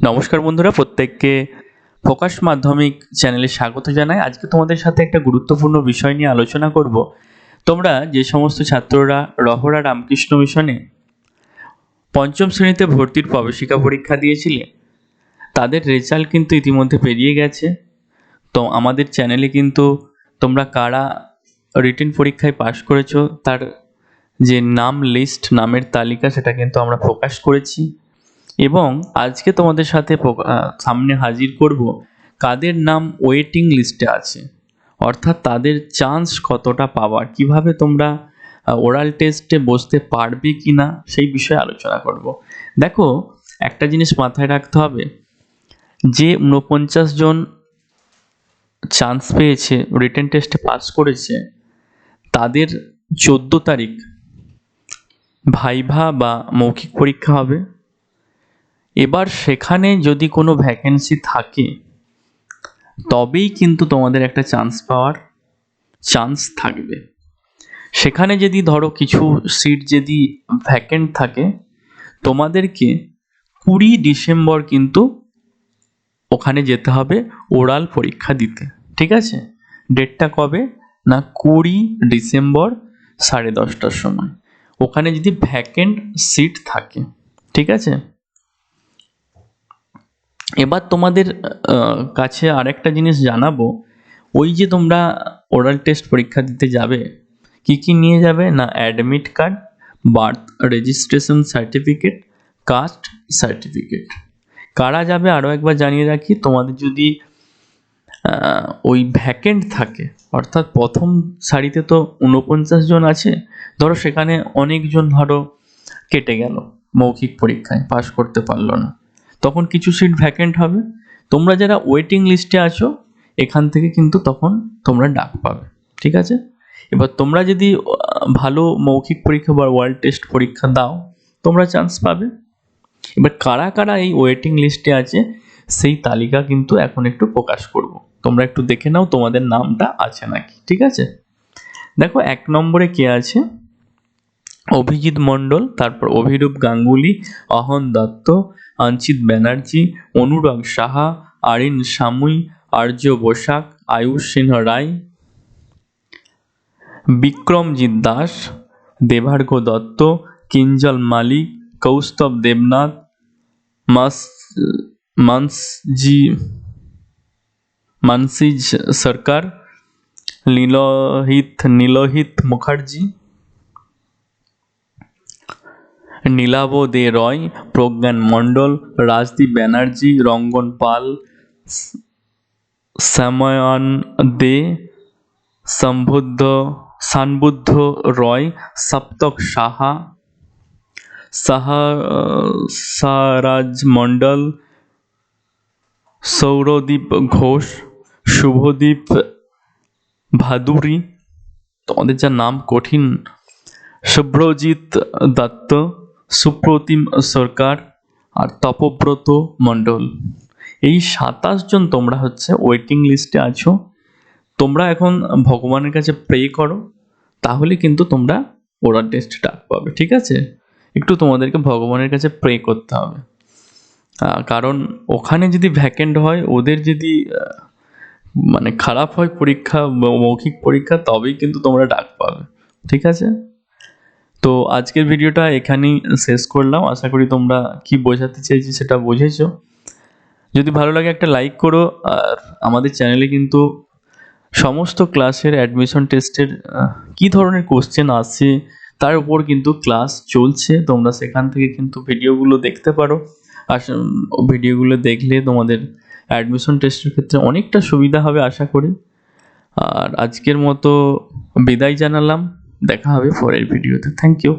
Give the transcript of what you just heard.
নমস্কার বন্ধুরা, প্রত্যেককে প্রকাশ মাধ্যমিক চ্যানেলে স্বাগত জানাই। আজকে তোমাদের সাথে একটা গুরুত্বপূর্ণ বিষয় নিয়ে আলোচনা করব। তোমরা যে সমস্ত ছাত্ররা রহরা রামকৃষ্ণ মিশনে পঞ্চম শ্রেণীতে ভর্তির প্রবেশিকা পরীক্ষা দিয়েছিলে, তাদের রেজাল্ট কিন্তু ইতিমধ্যে পেরিয়ে গেছে। তো আমাদের চ্যানেলে কিন্তু তোমরা কারা রিটেন পরীক্ষায় পাশ করেছ, তার যে নাম লিস্ট, নামের তালিকা, সেটা কিন্তু আমরা প্রকাশ করেছি। এবং আজকে তোমাদের সাথে সামনে হাজির করব কাদের নাম ওয়েটিং লিস্টে আছে। অর্থাৎ তাদের চান্স কতটা পাওয়ার, কীভাবে তোমরা ওরাল টেস্টে বসতে পারবে কি না সেই বিষয়ে আলোচনা করব। দেখো, একটা জিনিস মাথায় রাখতে হবে, যে ঊনপঞ্চাশ জন চান্স পেয়েছে রিটেন টেস্টে পাস করেছে, তাদের চোদ্দ তারিখ ভাইভা বা মৌখিক পরীক্ষা হবে। এবার সেখানে যদি কোনো ভ্যাকেন্সি থাকে, তবেই কিন্তু তোমাদের একটা চান্স পাওয়ার চান্স থাকবে। সেখানে যদি ধরো কিছু সিট যদি ভ্যাকেন্ট থাকে, তোমাদেরকে কুড়ি ডিসেম্বর কিন্তু ওখানে যেতে হবে ওরাল পরীক্ষা দিতে, ঠিক আছে? ডেটটা কবে? না, কুড়ি ডিসেম্বর সাড়ে দশটার সময়। ওখানে যদি ভ্যাকেন্ট সিট থাকে, ঠিক আছে? এবার তোমাদের কাছে আরেকটা জিনিস জানাব। ওই যে তোমরা ওরাল টেস্ট পরীক্ষা দিতে যাবে, কি কি নিয়ে যাবে? না admit card birth registration certificate caste certificate কারা যাবে আরও একবার জানিয়ে রাখি, তোমাদের যদি ওই ভ্যাকেন্ট থাকে, অর্থাৎ প্রথম সারিতে তো ঊনপঞ্চাশ জন আছে, ধরো সেখানে অনেকজন ধরো কেটে গেল, মৌখিক পরীক্ষায় পাশ করতে পারল না। তখন কিছু সিট ভ্যাকেন্ট হবে। তোমরা যারা ওয়েটিং লিস্টে আছো, এখান থেকে কিন্তু তখন তোমরা ডাক পাবে। ঠিক আছে? এবার তোমরা যদি ভালো মৌখিক পরীক্ষা বা ওয়ার্ল্ড টেস্ট পরীক্ষা দাও, তোমরা চান্স পাবে। এবার কারা কারা এই ওয়েটিং লিস্টে আছে, সেই তালিকা কিন্তু এখন একটু প্রকাশ করব। তোমরা একটু দেখে নাও তোমাদের নামটা আছে নাকি। ঠিক আছে? দেখো, এক নম্বরে কে আছে? অভিজিৎ মণ্ডল, তারপর অভিরূপ গাঙ্গুলি, অহন দত্ত, অঞ্চিত ব্যানার্জি, অনুরাগ সাহা, আরিন সামুই, আর্য বসাক, আয়ুষ সিংহ রায়, বিক্রমজিৎ দাস দেবার্ঘ দত্ত, কিঞ্জল মালিক, কৌস্তব দেবনাথ, মাস, মানসজি, মানসিজ সরকার, নীলহিত নীলহিত মুখার্জি নীলাভ দে রয়, প্রজ্ঞান মণ্ডল, রাজদীপ ব্যানার্জি, রঙ্গন পাল, শ্যাময়ান দে, সম্বুদ্ধ, সানবুদ্ধ রয়, সপ্তক সাহা সাহা, সারাজ মণ্ডল, সৌরদীপ ঘোষ, শুভদীপ ভাদুরী। তোমাদের যা নাম কঠিন। শুভ্রজিৎ দত্ত। সুপ্রতিম সরকার আর তপব্রত মণ্ডল। এই সাতাশ জন তোমরা হচ্ছে ওয়েটিং লিস্টে আছো। তোমরা এখন ভগবানের কাছে প্রে করো, তাহলে কিন্তু তোমরা ওরা টেস্ট ডাক পাবে, ঠিক আছে? একটু তোমাদেরকে ভগবানের কাছে প্রে করতে হবে। কারণ ওখানে যদি ভ্যাকেন্ট হয়, ওদের যদি মানে খারাপ হয় পরীক্ষা মৌখিক পরীক্ষা, তবেই কিন্তু তোমরা ডাক পাবে, ঠিক আছে? তো আজকের ভিডিওটা এখানেই শেষ করলাম। আশা করি তোমরা কি বোঝাতে চেয়েছি সেটা বুঝেছ। যদি ভালো লাগে একটা লাইক করো, আর আমাদের চ্যানেলে কিন্তু সমস্ত ক্লাসের অ্যাডমিশন টেস্টের কি ধরনের কোশ্চেন আসছে, তার উপর কিন্তু ক্লাস চলছে। তোমরা সেখান থেকে কিন্তু ভিডিওগুলো দেখতে পারো। আর ভিডিওগুলো দেখলে তোমাদের অ্যাডমিশন টেস্টের ক্ষেত্রে অনেকটা সুবিধা হবে, আশা করি। আর আজকের মতো বিদায় জানালাম। দেখা হবে পরের ভিডিওতে। Thank you